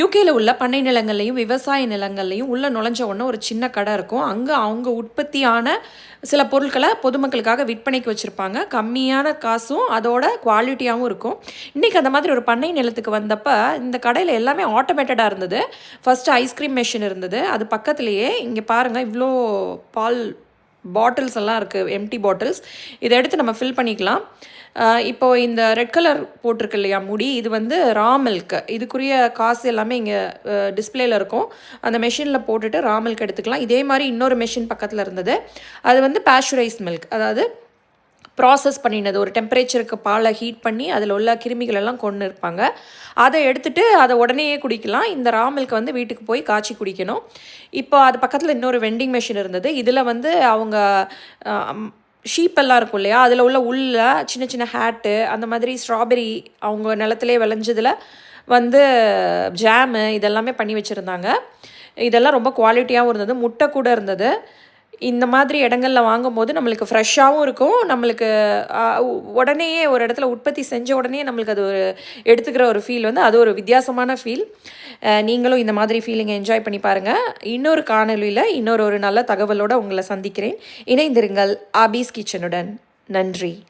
யூகேல உள்ள பண்ணை நிலங்கள்லையும் விவசாய நிலங்கள்லையும் உள்ள நுழைஞ்ச உடனே ஒரு சின்ன கடை இருக்கும். அங்கே அவங்க உற்பத்தியான சில பொருட்களை பொதுமக்களுக்காக விற்பனைக்கு வச்சுருப்பாங்க. கம்மியான காசும் அதோட குவாலிட்டியாகவும் இருக்கும். இன்றைக்கி அந்த மாதிரி ஒரு பண்ணை நிலத்துக்கு வந்தப்போ இந்த கடையில் எல்லாமே ஆட்டோமேட்டடாக இருந்தது. ஃபஸ்ட்டு ஐஸ்கிரீம் மெஷின் இருந்தது. அது பக்கத்துலேயே இங்கே பாருங்கள் இவ்வளோ பால் பாட்டில்ஸ் எல்லாம் இருக்குது எம்டி பாட்டில்ஸ் இதை எடுத்து நம்ம ஃபில் பண்ணிக்கலாம். இப்போ இந்த ரெட் கலர் போட்டிருக்கு இல்லையா முடி இது வந்து ரா மில்க் இதுக்குரிய காசு எல்லாமே இங்கே டிஸ்பிளேல இருக்கும். அந்த மெஷினில் போட்டுட்டு ரா மில்க் எடுத்துக்கலாம். இதே மாதிரி இன்னொரு மெஷின் பக்கத்தில் இருந்தது. அது வந்து பேஸ்சுரைஸ் மில்க் அதாவது ப்ராசஸ் பண்ணினது. ஒரு டெம்பரேச்சருக்கு பாலை ஹீட் பண்ணி அதில் உள்ள கிருமிகள் எல்லாம் கொண்டு இருப்பாங்க. அதை எடுத்துகிட்டு அதை உடனேயே குடிக்கலாம். இந்த ரா மில்க் வந்து வீட்டுக்கு போய் காய்ச்சி குடிக்கணும். இப்போ அது பக்கத்தில் இன்னொரு வெண்டிங் மெஷின் இருந்தது. இதில் வந்து அவங்க ஷீப்பெல்லாம் இருக்கும் இல்லையா? அதில் உள்ள உள்ள சின்ன சின்ன ஹேட்டு அந்த மாதிரி ஸ்ட்ராபெரி அவங்க நிலத்திலே விளைஞ்சதில் வந்து ஜாமு இதெல்லாமே பண்ணி வச்சுருந்தாங்க. இதெல்லாம் ரொம்ப குவாலிட்டியாகவும் இருந்தது. முட்டை கூட இருந்தது. இந்த மாதிரி இடங்களில் வாங்கும்போது நம்மளுக்கு ஃப்ரெஷ்ஷாகவும் இருக்கும். நம்மளுக்கு உடனேயே ஒரு இடத்துல உற்பத்தி செஞ்ச உடனே நம்மளுக்கு அது ஒரு எடுத்துக்கிற ஒரு ஃபீல் வந்து அது ஒரு வித்தியாசமான ஃபீல் நீங்களும் இந்த மாதிரி ஃபீலிங்கை என்ஜாய் பண்ணி பாருங்கள் இன்னொரு காணொலியில் இன்னொரு ஒரு நல்ல தகவலோடு உங்களை சந்திக்கிறேன். இணைந்திருங்கள் ஆபீஸ் கிச்சனுடன். நன்றி.